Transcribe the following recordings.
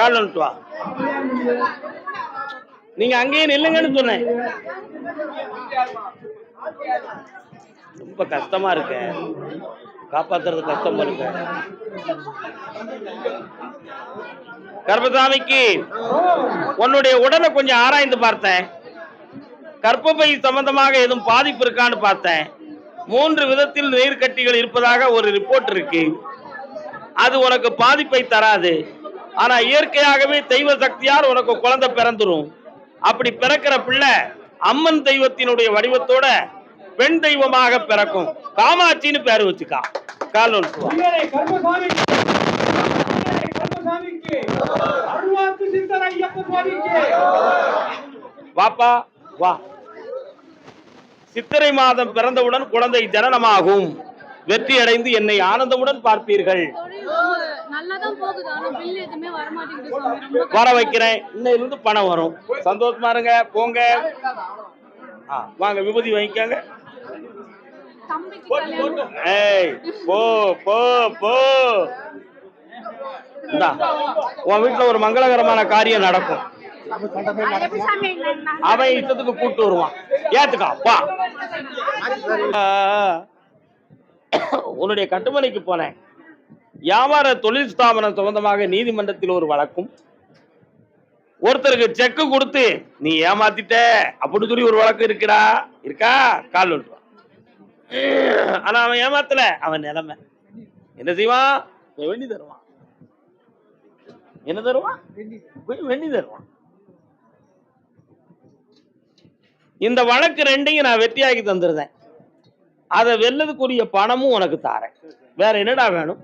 கால் வந்துட்டு வா. நீங்க அங்கேயே நில்லுங்கன்னு சொன்னேன். ரொம்ப கஷ்டமா இருக்க. காப்பாத்துறது கஷ்டமா இருக்க. கர்ப்பசாமிக்கு உன்னுடைய உடலை கொஞ்சம் ஆராய்ந்து பார்த்தேன். கர்ப்பப்பை சம்பந்தமாக எதுவும் பாதிப்பு இருக்கான்னு பார்த்தேன். மூன்று விதத்தில் நீர்க்கட்டிகள் இருப்பதாக ஒரு ரிப்போர்ட் இருக்கு. அது உனக்கு பாதிப்பை தராது. ஆனா இயற்கையாகவே தெய்வ சக்தியால் உனக்கு குழந்தை பிறந்துரும். அப்படி பிறக்கிற பிள்ளை அம்மன் தெய்வத்தினுடைய வடிவத்தோட பெண் தெய்வமாக பிறக்கும். காமாட்சின்னு பேர் வச்சுக்கா. கால் வாப்பா வா. சித்திரை மாதம் பிறந்தவுடன் குழந்தை ஜனனமாகும். வெற்றி அடைந்து என்னை ஆனந்தமுடன் பார்ப்பீர்கள். வர வைக்கிறேன். இன்னையிலிருந்து பணம் வரும். சந்தோஷமா இருங்க. போங்க. வாங்க விபூதி வாங்கிக்கோங்க. ஏய் போ போ போ. உன் வீட்டுல ஒரு மங்களகரமான காரியம் நடக்கும். அவன் இஷ்டத்துக்கு கூட்டு வருவான். ஏத்துக்கா உன்னுடைய கட்டுமனைக்கு போனேன். வியாபார தொழில் ஸ்தாபனம் சம்பந்தமாக நீதிமன்றத்தில் ஒரு வழக்கும். ஒருத்தருக்கு செக்கு கொடுத்து நீ ஏமாத்திட்ட? அப்படின்னு சொல்லி ஒரு வழக்கு இருக்குடா. இருக்கா? கால் விட்டு ஆனா அவன் ஏமாத்தல. அவன் நிலைமை. என்ன செய்வான்? வெண்ணி தருவான். என்ன தருவான்? வெண்ணி தருவான். இந்த வழக்கு ரெண்டையும் நான் வெற்றியாகி தந்துருந்தேன். அதை வெல்லதுக்குரிய பணமும் உனக்கு தாரேன் வேற என்னடா வேணும்?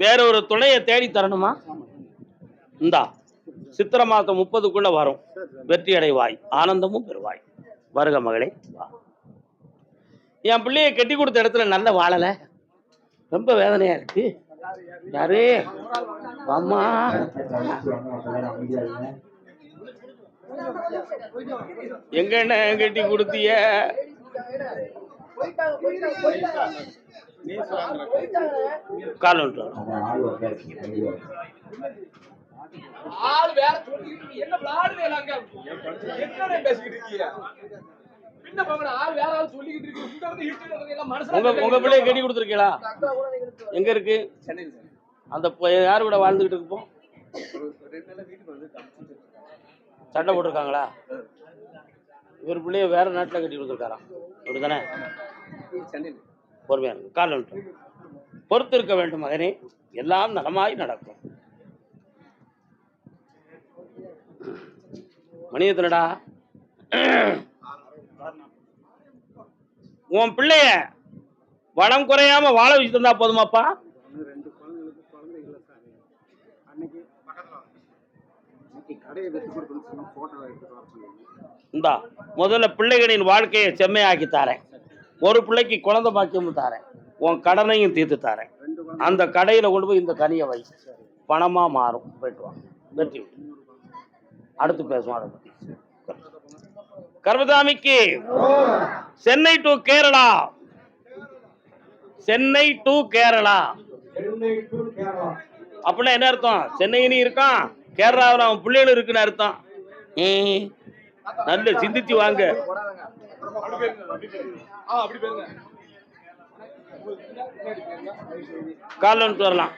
வேற ஒரு துணையை தேடி தரணுமா? இந்தா சித்திரை மாதம் முப்பதுக்குள்ள வரும். வெற்றி அடைவாய் ஆனந்தமும் பெறுவாய். வருக மகளே வா. என் பிள்ளைய கட்டி கொடுத்த இடத்துல நல்ல வாழல. ரொம்ப வேதனையா இருக்கு. யாரு? அம்மா எங்க என்ன கட்டி கொடுத்திய கால் ஆள் வேற என்ன பேசிக்கிட்டு இருக்கீங்க? மனுஷனா உங்க உங்க பிள்ளைய கட்டி கொடுத்துருக்கீங்களா? எங்க இருக்கு? அந்த யார் கூட வாழ்ந்துகிட்டு இருப்போம்? சண்டை போட்டிருக்காங்களா? இவர் பிள்ளைய வேற நாட்டில் கட்டி கொடுத்துருக்காராம். அப்படிதானே தானே பொறுமையாக கால் விட்டு பொறுத்து இருக்க வேண்டும் மகனே. எல்லாம் நலமாய் நடக்கும். மணியத்தனடா உன் பிள்ளைய வளம் குறையாம வாழ வச்சு தந்தா போதுமாப்பா ரெண்டு குழந்தைங்களுக்கு குழந்தை இல்லை சாமி அன்னைக்கு அன்னைக்கு கடையை வித்து கொடுக்கணும்னு சொன்னா போட்டோ எடுத்துட்டு வர சொன்னீங்க இந்தா முதல்ல பிள்ளைகளின் வாழ்க்கையை செம்மையாக்கி தாரேன். ஒரு பிள்ளைக்கு குழந்தை பாக்கியமும் தாரேன். உன் கடனையும் தீர்த்து தாரேன். அந்த கடையில கொண்டு போய் இந்த கனியை வை. பணமா மாறும். போயிட்டு வா. வெற்றி. அடுத்து பேசுவோம் அதை பத்தி கர்மசாமிக்கு சென்னை டு கேரளா. சென்னை டு கேரளா. அப்படின்னா என்ன அர்த்தம்? சென்னையிலும் இருக்கான் கேரளாவில் அவன் பிள்ளைகளும் இருக்குன்னு அர்த்தம். நல்ல சிந்திச்சு வாங்க. காலன்ட்டு வரலாம்.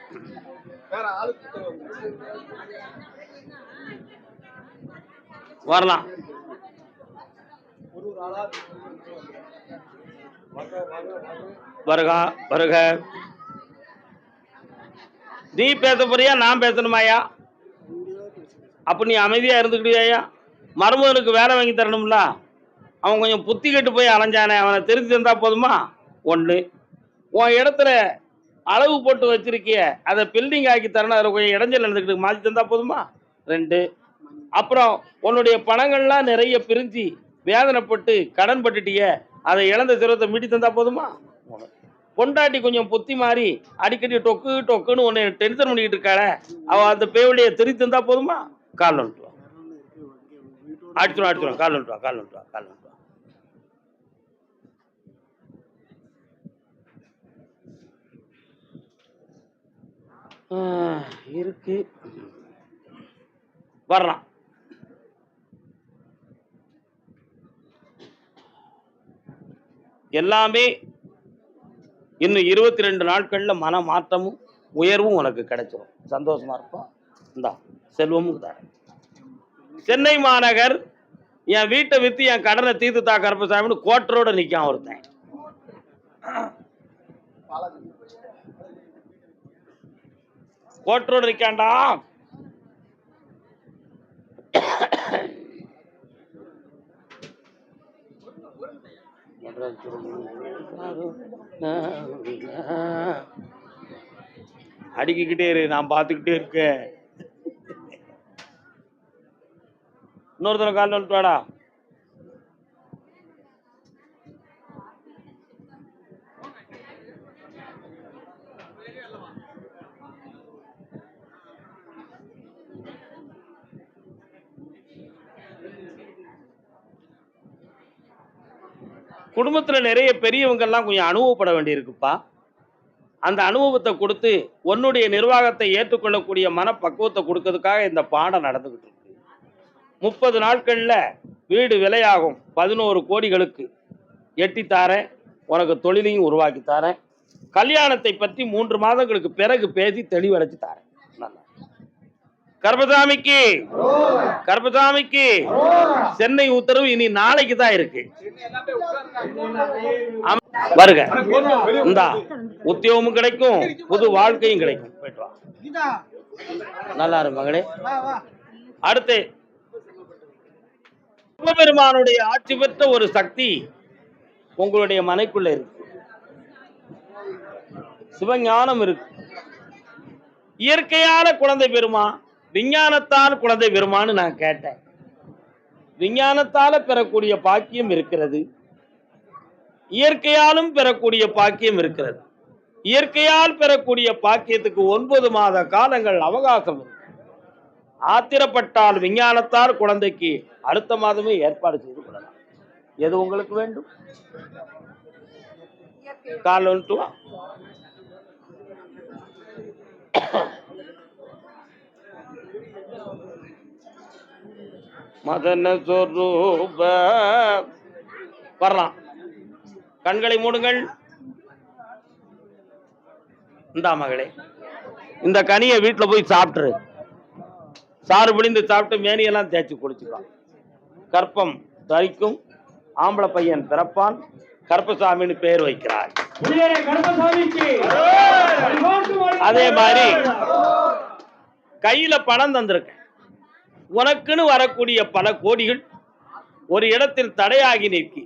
வரலாம். வருகா வருக. வருக நீ பேச போறியா நான் பேசணுமாயா அப்போ நீ அமைதியாக இருந்துக்கிட்டியா மருமகனுக்கு வேலை வாங்கி தரணும்ல. அவன் கொஞ்சம் புத்தி கெட்டு போய் அலைஞ்சானே அவனை தெரிஞ்சு தந்தா போதுமா? ஒன்று உன் இடத்துல அளவு போட்டு வச்சிருக்கிய அதை பில்டிங் ஆக்கி தரணும் அதில் கொஞ்சம் இடைஞ்சல் நடந்துக்கிட்டு மாற்றி தந்தா போதுமா? ரெண்டு. அப்புறம் உன்னுடைய பணங்கள்லாம் நிறைய பிரிஞ்சு வேதனைப்பட்டு கடன் பட்டுட்டிய அதை இழந்த சிரத்தை மீட்டி தந்தா போதுமா? பொண்டாட்டி கொஞ்சம் புத்தி மாறி அடிக்கடி டொக்கு டொக்குன்னு உன்னை டென்ஷன் பண்ணிக்கிட்டு இருக்காள அவள் அந்த பேவலியை திருத்தி தந்தா போதுமா? காலில் வந்துட்டு வா அடிச்சுடும் அடிச்சுடும் காலில் வந்துட்டு வா காலில் வந்துட்டு வா காலில் வந்துட்டு இருக்கு. வர்றான். எல்லாமே இன்னும் இருபத்தி ரெண்டு நாட்களில் மன மாற்றமும் உயர்வும் உனக்கு கிடைச்சிடும் சந்தோஷமா இருப்போம். இந்தா. செல்வமும் சென்னை மாநகர் என் வீட்டை வித்து என் கடனை தீர்த்து தா கருப்பசாமின்னு கோட்டரோட நிற்கான் ஒருத்தன். கோட்டரோட நிற்காண்டா அடிக்கிக்கிட்டே இரு நான் பார்த்துக்கிட்டே இருக்கேன். இன்னொருத்தர கால் வந்துட்டு வாடா. குடும்பத்துல நிறைய பெரியவங்க எல்லாம் கொஞ்சம் அனுபவப்பட வேண்டியிருக்குப்பா. அந்த அனுபவத்தை கொடுத்து உன்னுடைய நிர்வாகத்தை ஏற்றுக்கொள்ளக்கூடிய மனப்பக்குவத்தை கொடுக்கறதுக்காக இந்த பாடம் நடந்துகிட்டு முப்பது நாட்கள்ல வீடு விலையாகும். பதினோரு கோடிகளுக்கு எட்டித்தாரேன் உனக்கு தொழிலையும் உருவாக்கி தாரேன். கல்யாணத்தை பற்றி மூன்று மாதங்களுக்கு பிறகு பேசி தெளிவடைச்சு தாரேன். நல்லா. கர்பசாமிக்கு கர்பசாமிக்கு சென்னை உத்தரவு இனி நாளைக்கு தான் இருக்கு. வருக. இந்தா உத்தியோகமும் கிடைக்கும் புது வாழ்க்கையும் கிடைக்கும். போயிட்டு வா. நல்லா இரு மகளே. அடுத்து சிவபெருமானுடைய ஆட்சி பெற்ற ஒரு சக்தி உங்களுடைய மனைக்குள்ள இருக்கு. சிவஞானம் இருக்கு. இயற்கையான குழந்தை பெருமா விஞ்ஞானத்தால் குழந்தை பெருமான்னு நான் கேட்டேன். விஞ்ஞானத்தால பெறக்கூடிய பாக்கியம் இருக்கிறது. இயற்கையாலும் பெறக்கூடிய பாக்கியம் இருக்கிறது. இயற்கையால் பெறக்கூடிய பாக்கியத்துக்கு ஒன்பது மாத காலங்கள் அவகாசம் இருக்கு. ஆத்திரப்பட்டால் விஞ்ஞானத்தால் குழந்தைக்கு அடுத்த மாதமே ஏற்பாடு செய்து கொள்ளலாம். எது உங்களுக்கு வேண்டும்? கால் வந்துட்டுவா மதன சொரூப. வரலாம். கண்களை மூடுங்கள். இந்தா மகளே இந்த கனியை வீட்டில் போய் சாப்பிட்டுரு. சாறு பிழிந்து சாப்பிட்டு மேனியெல்லாம் தேய்ச்சி குடிச்சுக்கலாம் கற்பம் தரிக்கும் ஆம்பளை பையன் பிறப்பான் கருப்பசாமின்னு பேர் வைக்கிறார். அதே மாதிரி கையில பணம் தந்திருக்கேன். உனக்குன்னு வரக்கூடிய பல கோடிகள் ஒரு இடத்தில் தடையாகி நிற்கி.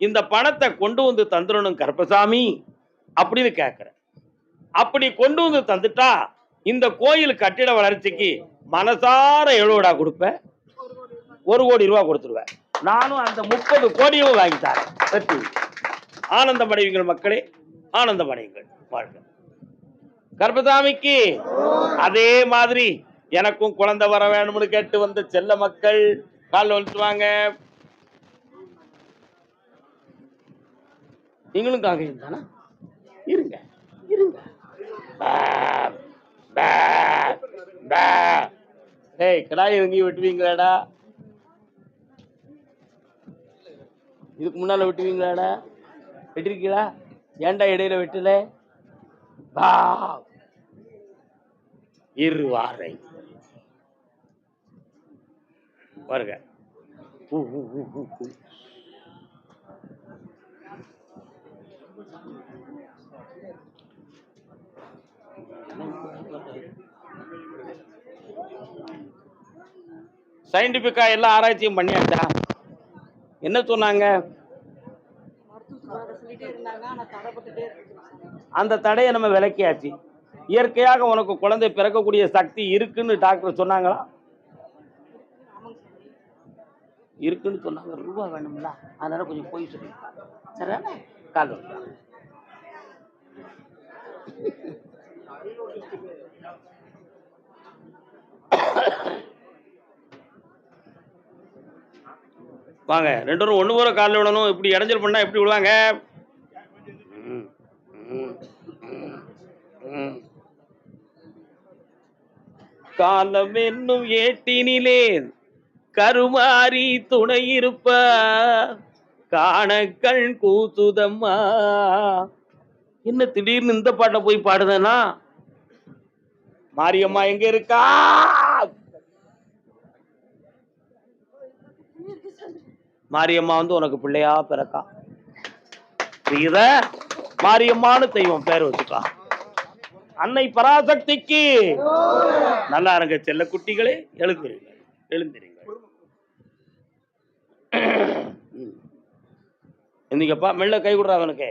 இந்த பணத்தை கொண்டு வந்து தந்துடணும் கருப்பசாமி அப்படின்னு கேட்கிறேன் அப்படி கொண்டு வந்து தந்துட்டா இந்த கோயில் கட்டிட வளர்ச்சிக்கு மனசார எவ்வளோடா கொடுப்பேன் ஒரு கோடி ரூபா கொடுத்துருவேன். நானும் அந்த முப்பது கோடியும் வாங்கி தரேன். சத்தி ஆனந்தம் அடைவீங்கள் மக்களே. ஆனந்தம் அடையுங்கள். வாழ்க. கர்ப்பசாமிக்கு அதே மாதிரி எனக்கும் குழந்தை வர வேணும்னு கேட்டு வந்த செல்ல மக்கள் கால் வந்துட்டு நீங்களும் காக்கையும் தானே இருங்க இருங்க பா, பா, பா. டேய் கிடாய் எங்கேயும் வெட்டுவீங்களாடா? இதுக்கு முன்னால வெட்டுவீங்களாடா? வெட்டிருக்கீங்களா ஏன்டா இடையில வெட்டல? வா. இருவாரை வருக Thank you. சயின்டிஃபிக்காக எல்லா ஆராய்ச்சியும் பண்ணியாச்சா? என்ன சொன்னாங்க? அந்த தடையை நம்ம விளக்கியாச்சு இயற்கையாக உனக்கு குழந்தை பிறக்கக்கூடிய சக்தி இருக்குன்னு டாக்டர் சொன்னாங்களா? இருக்குன்னு சொன்னாங்க. ரூபா வேணும்ல. அதனால கொஞ்சம் போய் சொல்லி. சரிதானே? கால் வந்துட்டா. வாங்க ரெண்டு பேரும் ஒன்று போகிற காலில் விடணும். இப்படி இடைஞ்சல் பண்ணா எப்படி விடுவாங்க? காலம் என்னும் ஏட்டினிலே கருமாறி துணை இருப்ப. காணக்கள் கூத்துதம்மா என்ன திடீர்னு இந்த பாட்டை போய் பாடுதேன்னா மாரியம்மா எங்க இருக்கா? மாரியம்மா வந்து உனக்கு பிள்ளையா பிறக்கா? இத மாரியம்மான்னு தெய்வம் பேர் வச்சுக்கா. அன்னை பராசக்திக்கு நல்லா இருங்க செல்ல குட்டிகளே எழுந்திருங்க எழுந்திருங்க இன்னைக்கப்பா மெல்ல கை கொடுறா அவனுக்கு.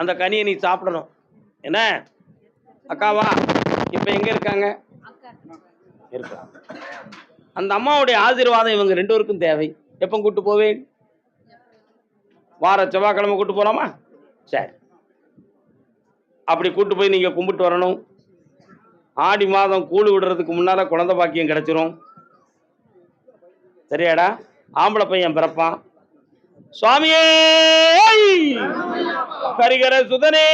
அந்த கனியை நீ சாப்பிடணும். என்ன? அக்காவா? இப்ப எங்க இருக்காங்க? இருக்கா. அந்த அம்மாவுடைய ஆசீர்வாதம் இவங்க ரெண்டு பேருக்கும் தேவை. எப்போ கூட்டு போவேன்? வார செவ்வாய்க்கிழமை கூட்டு போகலாமா சரி. அப்படி கூட்டு போய் நீங்கள் கும்பிட்டு வரணும். ஆடி மாதம் கூழு விடுறதுக்கு முன்னால் குழந்தை பாக்கியம் கிடச்சிரும். சரியாடா? ஆம்பளை பையன் பிறப்பான். சுவாமியே! கரிகர சுதனே!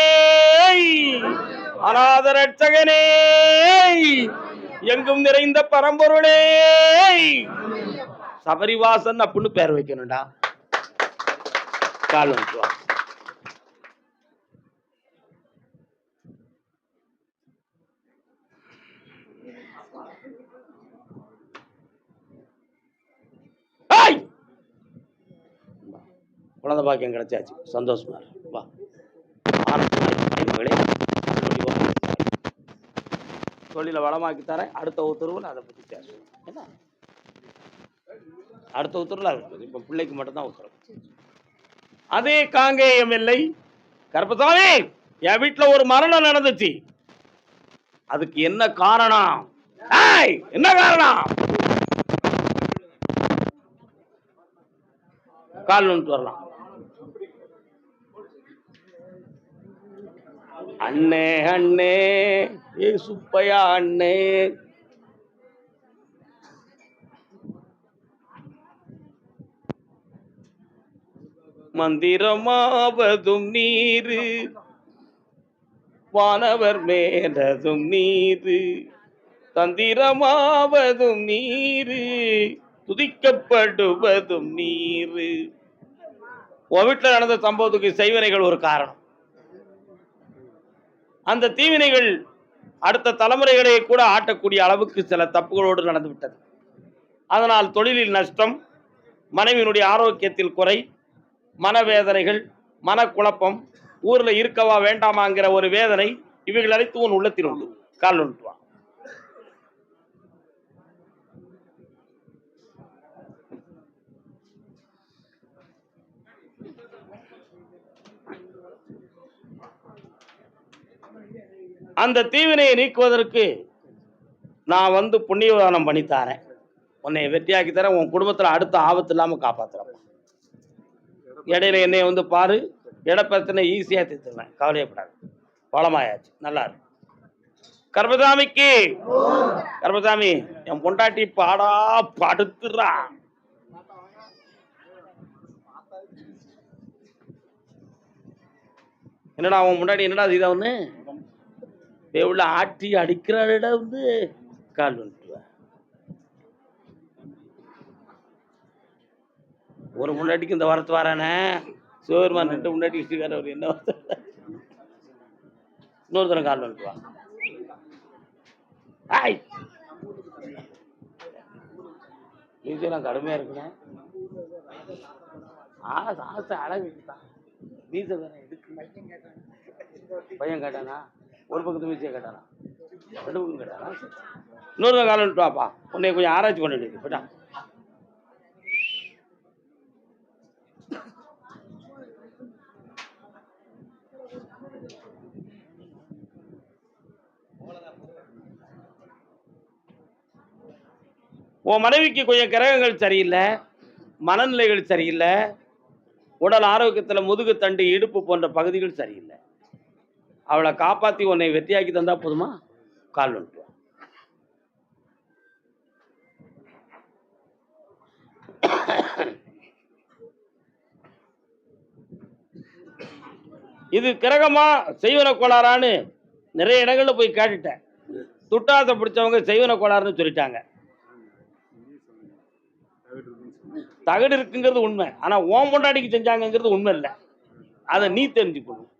அநாத ரட்சகனே! எங்கும் நிறைந்த பரம்பொருளே. சபரிவாசன் அப்படின்னு பேர் வைக்கணும்டா. கால் குழந்தை பாக்கியம் கிடைச்சாச்சு. சந்தோஷமா இருக்கு. வா. தொழிலை வளமாக்கி தரேன். அடுத்த உத்தரவில் அதை பற்றி பேசுவோம் என்ன? அடுத்த உத்தரவில் அது இப்போ பிள்ளைக்கு மட்டும்தான் உத்தரவு. அதே காங்கேயம் இல்லை. கருப்பசாமி என் வீட்டுல ஒரு மரணம் நடந்துச்சு. அதுக்கு என்ன காரணம்? என்ன காரணம்? கால் வந்துட்டு வரலாம். அண்ணே அண்ணே. ஏ சுப்பையா அண்ணே. மந்திரமாவதும் நீரு வானவர் மேலதும் நீரு தந்திரமாவதும் நீரு துதிக்கப்படுவதும் நீரு. உன் வீட்டில் நடந்த சம்பவத்துக்கு செய்வனைகள் ஒரு காரணம். அந்த தீவினைகள் அடுத்த தலைமுறைகளை கூட ஆட்டக்கூடிய அளவுக்கு சில தப்புகளோடு நடந்துவிட்டது. அதனால் தொழிலில் நஷ்டம் மனைவியினுடைய ஆரோக்கியத்தில் குறை மனவேதனைகள் மனக்குழப்பம் ஊரில் இருக்கவா வேண்டாமாங்கிற ஒரு வேதனை இவைகள் அனைத்து உன் உள்ளத்தில் உண்டு கால் ஒன்று வா அந்த தீவினையை நீக்குவதற்கு நான் வந்து புண்ணியதானம் பண்ணித்தாரேன் உன்னை வெற்றியாக்கி தரேன். உன் குடும்பத்தில் அடுத்த ஆபத்து இல்லாமல் காப்பாற்றுறப்பா இடையில என்னை வந்து பாரு. இடப்பிரச்சனை ஈஸியாக தீர்த்துருவேன். கவலையப்படாது. பலமாயாச்சு நல்லா இருக்கு கர்பசாமிக்கு கர்பசாமி என் பொண்டாட்டி பாடா படுத்துறா. என்னடா அவன் முன்னாடி என்னடா இதை ஒன்று உள்ள ஆட்டி அடிக்கிறாடா வந்து கால் வந்துட்டுவேன் ஒரு முன்னாடிக்கு இந்த வாரத்து வாரானே? சிவபெருமான் ரெண்டு முன்னாடி வச்சுக்கார அவர் என்ன வார்த்தை? இன்னொரு தரம் கால் வந்துட்டுவா ஆய்! நீச்சலாம் கடுமையா இருக்குண்ணே. ஆசை ஆசை அழகு தான் மீசை வேற எடுக்கல பையன் கேட்டானா? ஒரு பக்கத்து மீசையை கேட்டானா? ரெண்டு பக்கம் கேட்டானா? இன்னொரு தரம் வாப்பா. உன்னை கொஞ்சம் ஆராய்ச்சி பண்ணிட்டு போயிட்டா உன் மனைவிக்கு கொஞ்சம் கிரகங்கள் சரியில்லை மனநிலைகள் சரியில்லை உடல் ஆரோக்கியத்தில் முதுகு தண்டு இடுப்பு போன்ற பகுதிகள் சரியில்லை. அவளை காப்பாற்றி உன்னை வெற்றியாக்கி தந்தா போதுமா? கால் வந்துட்டு இது கிரகமா செய்வன கோளாறான்னு நிறைய இடங்களில் போய் கேட்டுட்டேன். துட்டாசை பிடிச்சவங்க செய்வன கோளாறுன்னு சொல்லிட்டாங்க. தகடு இருக்குங்கிறது உண்மை. ஆனால் ஓம் பொண்டாட்டிக்கு செஞ்சாங்கங்கிறது உண்மை இல்லை. அதை நீ தெரிஞ்சுக்கணும்.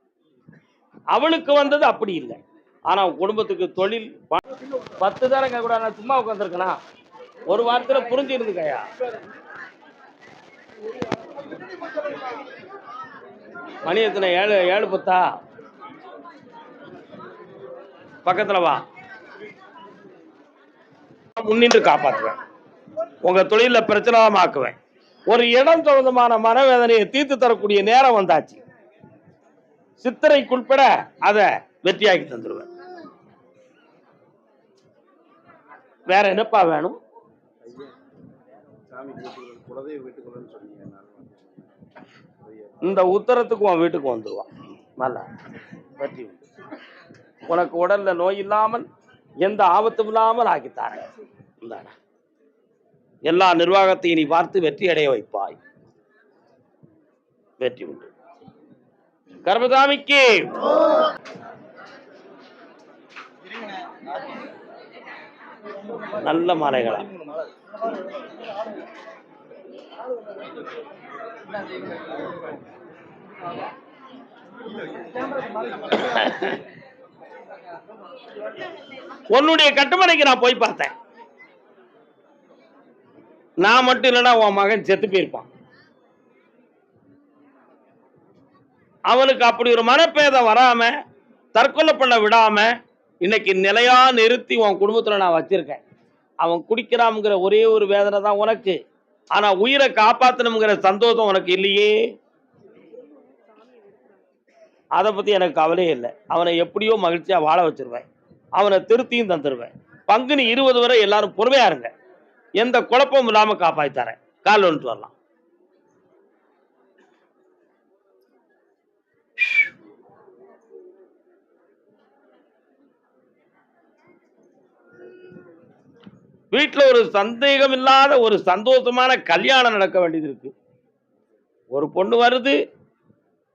அவளுக்கு வந்தது அப்படி இல்லை. ஆனா குடும்பத்துக்கு தொழில் பத்து தரங்க கூட நான் சும்மா உட்காந்துருக்கனா ஒரு வாரத்துல புரிஞ்சு இருந்துக்கயா மணி எத்தனை? ஏழு ஏழு பத்தா? பக்கத்துல வா. முன்னின்று காப்பாற்றுவேன். உங்க தொழில பிரச்சனமாக்குவேன் ஒரு இடம் சம்பந்தமான மனவேதனையை தீர்த்து தரக்கூடிய நேரம் வந்தாச்சு. சித்திரைக்குள்பட அதை வெற்றியாக்கி தந்துடுவேன் வேற என்னப்பா வேணும்? இந்த உத்தரத்துக்கு உன் வீட்டுக்கு வந்துடுவான் நல்லா. வெற்றி. உனக்கு உடல்ல நோய் இல்லாமல் எந்த ஆபத்தும் இல்லாமல் இந்தாடா. எல்லா நிர்வாகத்தையும் நீ பார்த்து வெற்றி அடைய வைப்பாய். வெற்றி உண்டு. கர்மசாமிக்கு. நல்ல மாலைகளா. உன்னுடைய கட்டுமனைக்கு நான் போய் பார்த்தேன். நான் மட்டும் இல்லைன்னா உன் மகன் செத்து போயிருப்பான். அவனுக்கு அப்படி ஒரு மனப்பேதம் வராம தற்கொலை பண்ண விடாம இன்னைக்கு நிலையா நிறுத்தி உன் குடும்பத்துல நான் வச்சிருக்கேன். அவன் குடிக்கிறாங்கிற ஒரே ஒரு வேதனை தான் உனக்கு. ஆனா உயிரை காப்பாத்தணுங்கிற சந்தோஷம் உனக்கு இல்லையே. அதை பத்தி எனக்கு கவலையே இல்லை. அவனை எப்படியோ மகிழ்ச்சியா வாழ வச்சிருவேன். அவனை திருத்தியும் தந்துடுவேன் பங்குனி இருபது வரை எல்லாரும் பொறுமையா இருங்க. எந்த குழப்பமும் இல்லாம காப்பாத்தி தரேன். கால் வந்துட்டு வரலாம். வீட்டில் ஒரு சந்தேகம் இல்லாத ஒரு சந்தோஷமான கல்யாணம் நடக்க வேண்டியது இருக்கு. ஒரு பொண்ணு வருது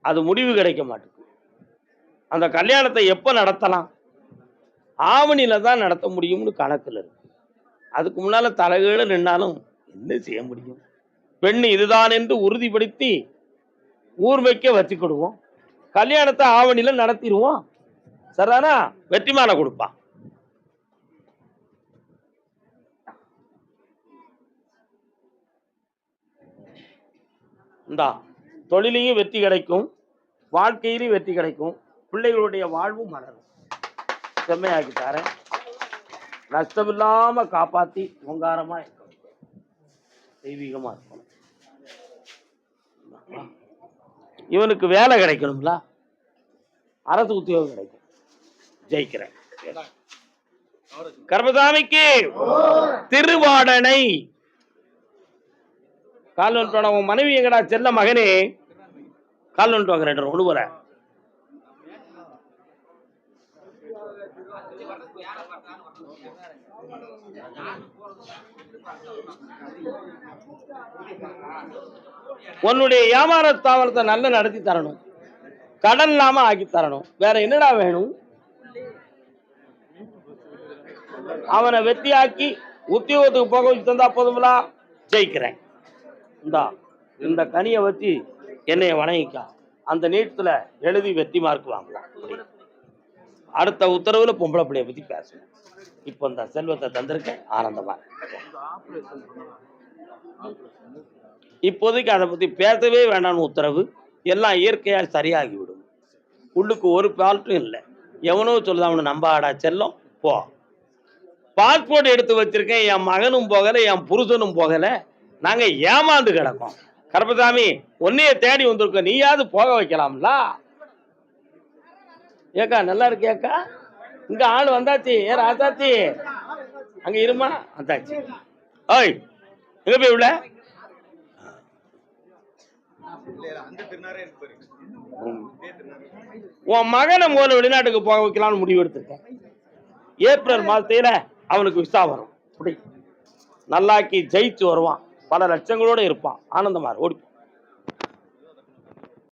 அது முடிவு கிடைக்க மாட்டேங்குது. அந்த கல்யாணத்தை எப்போ நடத்தலாம்? ஆவணியில் தான் நடத்த முடியும்னு கணக்கில் இருக்கு. அதுக்கு முன்னால் தலைகீழ நின்னாலும் என்ன செய்ய முடியும்? பெண் இதுதான் என்று உறுதிப்படுத்தி ஊர்மைக்க வச்சுக்கிடுவோம். கல்யாணத்தை ஆவணியில் நடத்திடுவோம். சரிதானா வெற்றிமான கொடுப்பான் இந்தா தொழிலையும் வெற்றி கிடைக்கும் வாழ்க்கையிலும் வெற்றி கிடைக்கும் பிள்ளைகளுடைய வாழ்வும் மலரும் செம்மையாக்கி தரேன். நஷ்டமில்லாம காப்பாத்தி ஓங்காரமா இருக்கணும். தெய்வீகமா இருக்கணும். இவனுக்கு வேலை கிடைக்கணும்ல? அரசு உத்தியோகம் கிடைக்கும். ஜெயிக்கிறேன். கர்மசாமிக்கு திருவாடனை கால் வந்துட்டு உன் மனைவி எங்கடா? செல்ல மகனே. கால் வந்துட்டு வாங்க ரெண்டு உன்னுடைய வியாபார தாவரத்தை நல்லா நடத்தி தரணும். கடன் இல்லாம ஆக்கி தரணும். வேற என்னடா வேணும்? அவனை வெற்றியாக்கி உத்தியோகத்துக்கு போக வச்சு தந்தா போதுங்களா ஜெயிக்கிறேன். இந்தா இந்த கனியை வச்சு என்னைய வணங்கிக்கா. அந்த நீட்டத்தில் எழுதி வெற்றி மார்க் வாங்கலாம் அடுத்த உத்தரவில் பொம்பளை பிள்ளைய பற்றி பேசணும். இப்போ இந்த செல்வத்தை தந்திருக்கேன் ஆனந்தமா. இப்போதைக்கு அதை பற்றி பேசவே வேண்டாம்னு உத்தரவு. எல்லாம் இயற்கையாக சரியாகிவிடும். உள்ளுக்கு ஒரு பால்ட்டும் இல்லை. எவனோ சொல்லுது அவனை நம்பாடா செல்லம் போ. பாஸ்போர்ட் எடுத்து வச்சிருக்கேன். என் மகனும் போகலை என் புருஷனும் போகலை. நாங்க ஏமாந்து கிடக்கோம். கருப்பசாமி உன்னைய தேடி வந்திருக்கோம். நீயாவது போக வைக்கலாம்ல? ஏக்கா நல்லா இருக்கியாக்கா? இங்க ஆள் வந்தாச்சு. ஏ ராசாச்சி அங்க இருமா? வந்தாச்சு. ஓய் எங்க போய் உள்ள? உன் மகனை முதல்ல வெளிநாட்டுக்கு போக வைக்கலாம்னு முடிவு எடுத்திருக்கேன். ஏப்ரல் மாதத்துல அவனுக்கு விசா வரும். அப்படி நல்லாக்கி ஜெயிச்சு வருவான். பல லட்சங்களோட இருப்பான். ஆனந்தமாக ஓடி